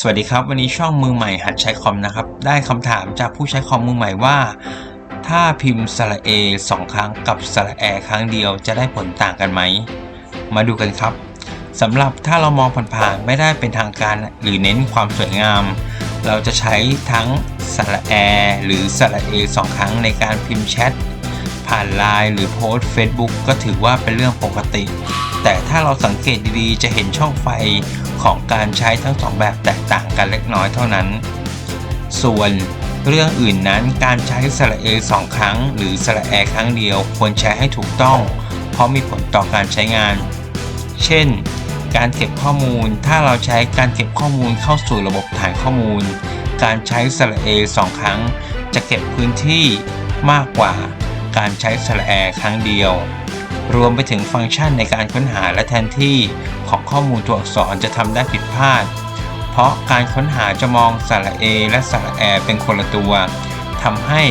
สวัสดีครับ วันนี้ช่องมือใหม่หัดใช้คอมนะครับ ได้คำถามจากผู้ใช้คอมมือใหม่ว่า ถ้าพิมพ์สระเอสองครั้งกับสระแอครั้งเดียวจะได้ผลต่างกันไหม มาดูกันครับสำหรับถ้าเรามองผ่านๆไม่ได้เป็นทางการหรือเน้นความสวยงาม เราจะใช้ทั้งสระแอหรือสระเอสองครั้งในการพิมพ์แชทผ่านไลน์หรือโพสต์ Facebook ก็ถือว่าเป็นเรื่องปกติ แต่ถ้าเราสังเกตดีๆ จะเห็นช่องไฟ ของการใช้ทั้งสองแบบแตกต่างกันเล็กน้อยเท่านั้น ส่วนเรื่องอื่นนั้นการใช้สระเอสองครั้ง หรือสระแอครั้งเดียวควรใช้ให้ถูกต้อง เพราะมีผลต่อการใช้งาน เช่น การเก็บข้อมูล ถ้าเราใช้การเก็บข้อมูลเข้าสู่ระบบฐานข้อมูล การใช้สระเอสองครั้ง จะเก็บพื้นที่มากกว่า การใช้สระแอครั้งเดียว รวมไปถึงฟังก์ชันในการค้นหาและแทนที่ของข้อมูลตัวอักษรจะทำได้ผิดพลาด เพราะการค้นหาจะมองสระเอและสระแอเป็นคนละตัวทำให้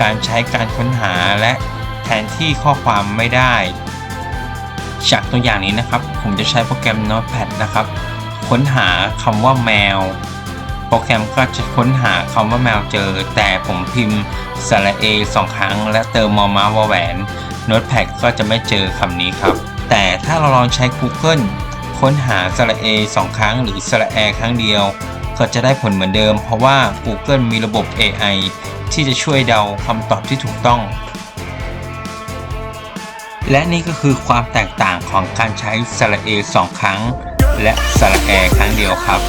การใช้การค้นหาและแทนที่ข้อความไม่ได้ จากตัวอย่างนี้นะครับ ผมจะใช้โปรแกรม Notepad นะครับ ค้นหาคำว่าแมว โปรแกรมก็จะค้นหาคำว่าแมวเจอ แต่ผมพิมพ์สระเอสองครั้ง และเติมมอม้าวแหวน Notepad ก็จะไม่เจอคำนี้ครับ แต่ถ้าเราลองใช้ Google ค้นหาสระเอสองครั้งหรือสระแอครั้งเดียว ก็จะได้ผลเหมือนเดิม เพราะว่า Google มีระบบ AI ที่จะช่วยเดาคำตอบที่ถูกต้อง และนี่ก็คือความแตกต่างของการใช้สระเอสองครั้ง และสระแอครั้งเดียวครับ